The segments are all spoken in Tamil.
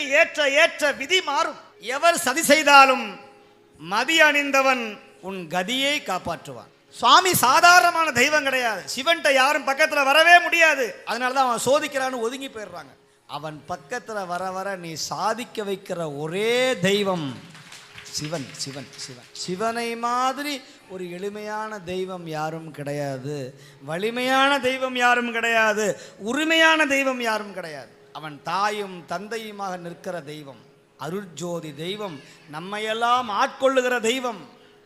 வினைக்கு ஏற்ற ஏற்ற விதி மாறும். எவர் சதி செய்தாலும் மதி அணிந்தவன் உன் கதியை காப்பாற்றுவான். சுவாமி சாதாரணமான தெய்வம் கிடையாது. சிவன்கிட்ட யாரும் பக்கத்துல வரவே முடியாது. அதனால தான் அவன் சோதிக்கிறான்னு ஒதுங்கி போயிடுறாங்க. அவன் பக்கத்துல வர வர நீ சாதிக்க வைக்கிற ஒரே தெய்வம் சிவன் சிவன் சிவன். சிவனை மாதிரி ஒரு எளிமையான தெய்வம் யாரும் கிடையாது. வலிமையான தெய்வம் யாரும் கிடையாது. உரிமையான தெய்வம் யாரும் கிடையாது. அவன் தாயும் தந்தையுமாக நிற்கிற தெய்வம் அருட்ஜோதி தெய்வம் நம்மையெல்லாம் ஆட்கொள்ளுகிற தெய்வம்.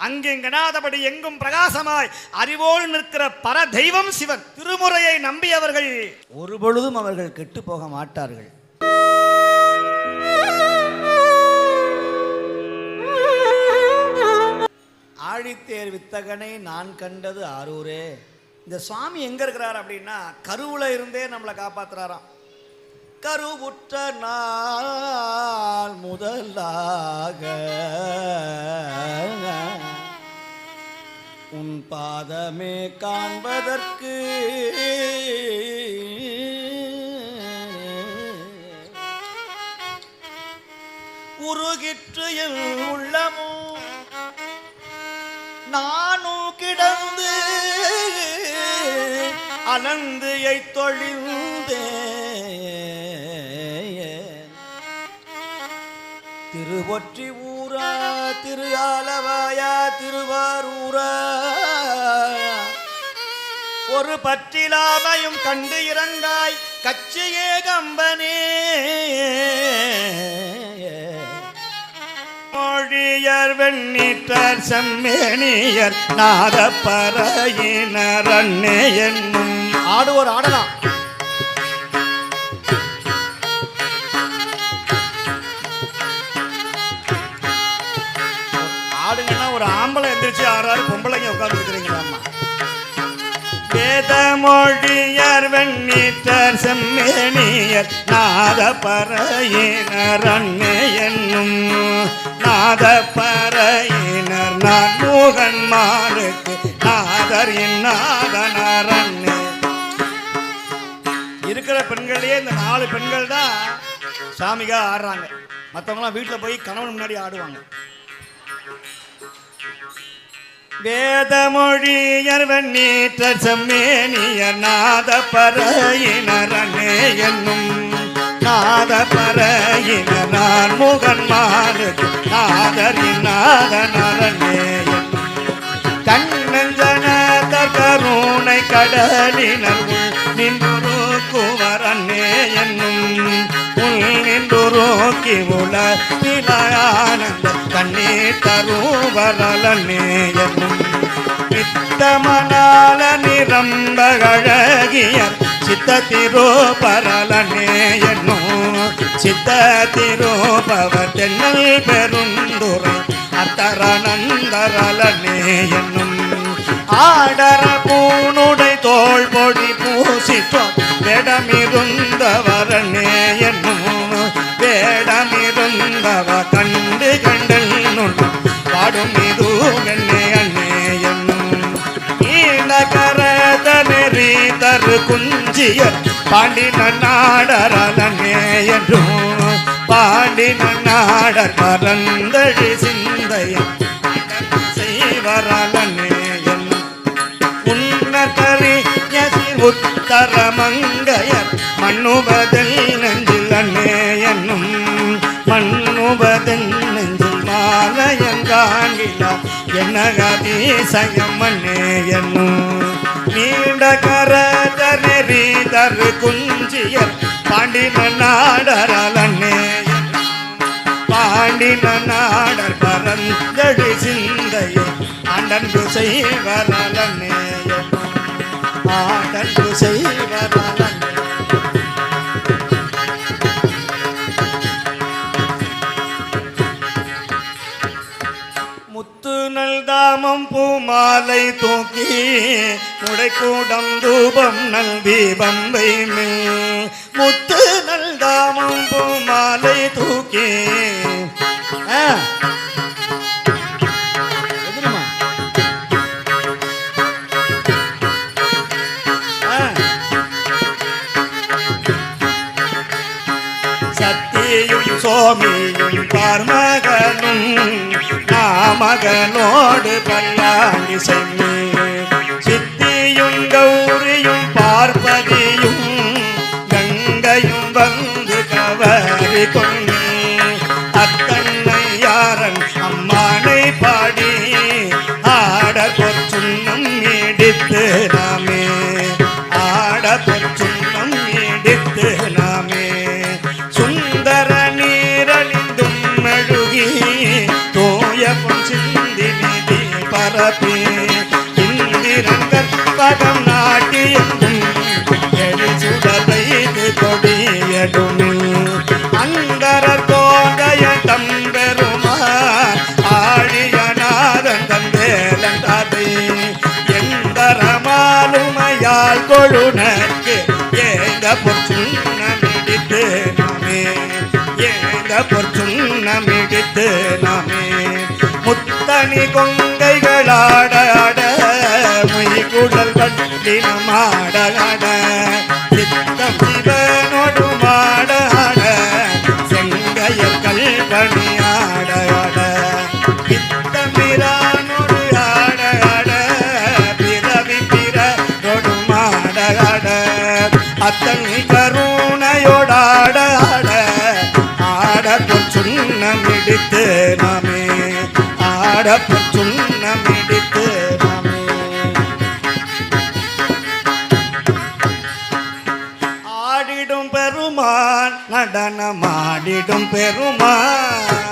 அங்கெங்கனாதபடி எங்கும் பிரகாசமாய் அறிவோடு நிற்கிற பர தெய்வம் சிவன். திருமுறையை நம்பியவர்கள் ஒரு பொழுதும் அவர்கள் கெட்டு போக மாட்டார்கள். ஆழித்தேர் வித்தகனை நான் கண்டது ஆரூரே. இந்த சுவாமி எங்க இருக்கிறார் அப்படின்னா கருவுல இருந்தே நம்மளை காப்பாத்துறாராம். கருவுற்ற நாள் முதலாக. உன் பாதமே காண்பதற்கு உருகிற்று என் உள்ளமோ? நானும் கிடந்து அலந்து தொழிந்தே ஒற்றி ஊரா திரு ஆலவாயா திருவாரூரா. ஒரு பற்றிலாமையும் கண்டு இறங்காய் கச்சியே கம்பனே மொழியர் வெண்ணீற்றர் செம்மேனியர் நாதப்பறையினர் அண்ணே என்னும் ஆடுவோர் ஆடலாம். ஆறாறு பொம்பளைங்க உட்கார்ந்து இருக்கிறீங்களாம்மா வேதமொழியர் வெண்ணீற்றர் செம்மேனியர் நாதப்பறையினர் அண்ணே என்னும் நாதப்பறையினர் நான் மூகன்மாருக்கு நாதர் இந்நாதனர் அண்ணே. இருக்கிற பெண்கள்லயே இந்த நாலு பெண்கள் தான் சாமிகா ஆடுறாங்க. மற்றவங்களாம் வீட்டில் போய் கணவன் முன்னாடி ஆடுவாங்க. வேதமொழியர் வெண்ணீற்ற செம்மேனியர் நாத பறையினரனே என்னும் நாத பறையினர் நான் முகன்மாருக்கு நாதரின் நாதனரனே தன்னஞ்சன தருணை கடலினர் நின்றுரோக்கி உல பிலானந்த கண்ணீர் தருவரலன்னே என்னும் நித்தமனால நிரம்பகழகியர் சித்த திருப்பரலனே என்னும் சித்த திருப்பவர் தென்னல் பெருந்துரை அத்தரநந்தரலனே என்னும் ஆடர பூனுடை தோல் பொடி பூசித்தோர் வேடமிருந்தவரனே கண்டவ கண்டு கண்டன் பாடும் இது வெண்ணே அண்ணே என்னும் நீலகரத நெறி தரு குஞ்சியர் பாண்டின நாடரலனே என்றும். பாண்டி நாடர் பரந்தழி சிந்தையன் செய்வரலனே உன்னதறி உத்தரம மாலையங்காங்கிலா என்னகதீசயம் அண்ணே என்னும். நீண்ட கரதரி தரு குஞ்சியர். பாண்டின நாடரல் அண்ணே பாண்டின நாடர் பரந்தழி சிந்தையை ஆண்டன்பு செய்வரலன்னே ஆண்டன்பு செய்வரலன்னே பூமாலை தூக்கி உடைக்கூடம் தூபம் நல்வி பம்பை மே பார்மகனும் ஆமகனோடு பல்லாணி சென்னே நாமே. ஏந்த பொற்சுண்ணமிடித்து நாமே. முத்தனி கொங்கைகளாடாட மொய்குடல் வட்டினமாடாட சித்தம் சிவனோடுமாடாட செங்கையர் கல்வனியாட கடப்பு சுண்ணமிடித்து ஆடிடும் பெருமான் நடனமாடிடும் பெருமான்.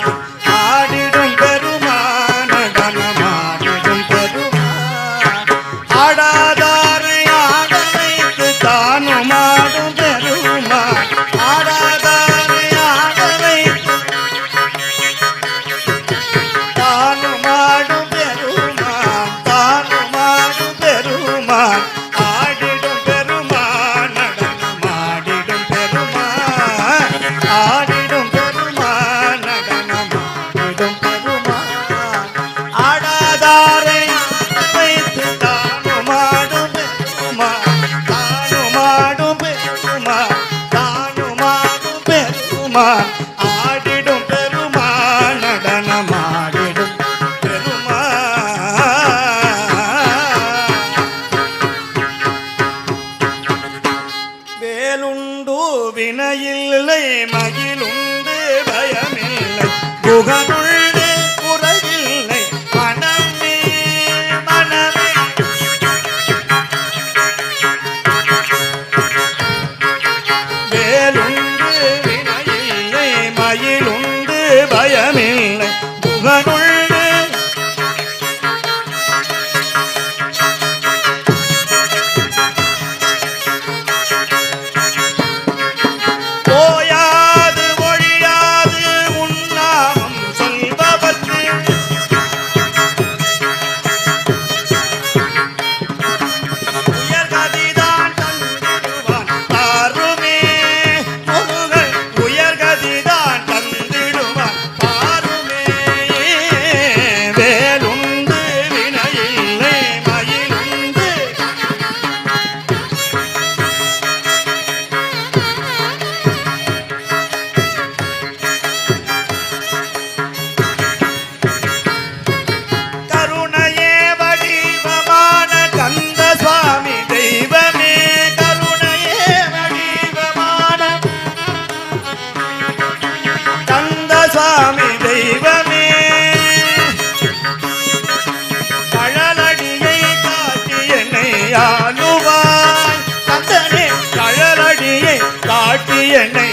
ஆளுவாய் தந்தனே கழலடியை காட்டி என்னை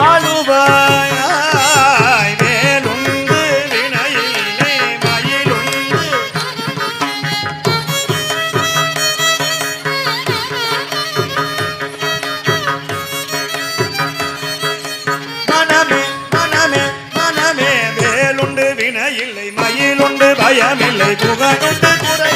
ஆளுவாய் மேலுந்து வினையில்லை மயிலுந்து மனமே மனமே மனமே மேலுண்டு வினையில்லை மயிலுண்டு பயமில்லை புகழுண்டு குறை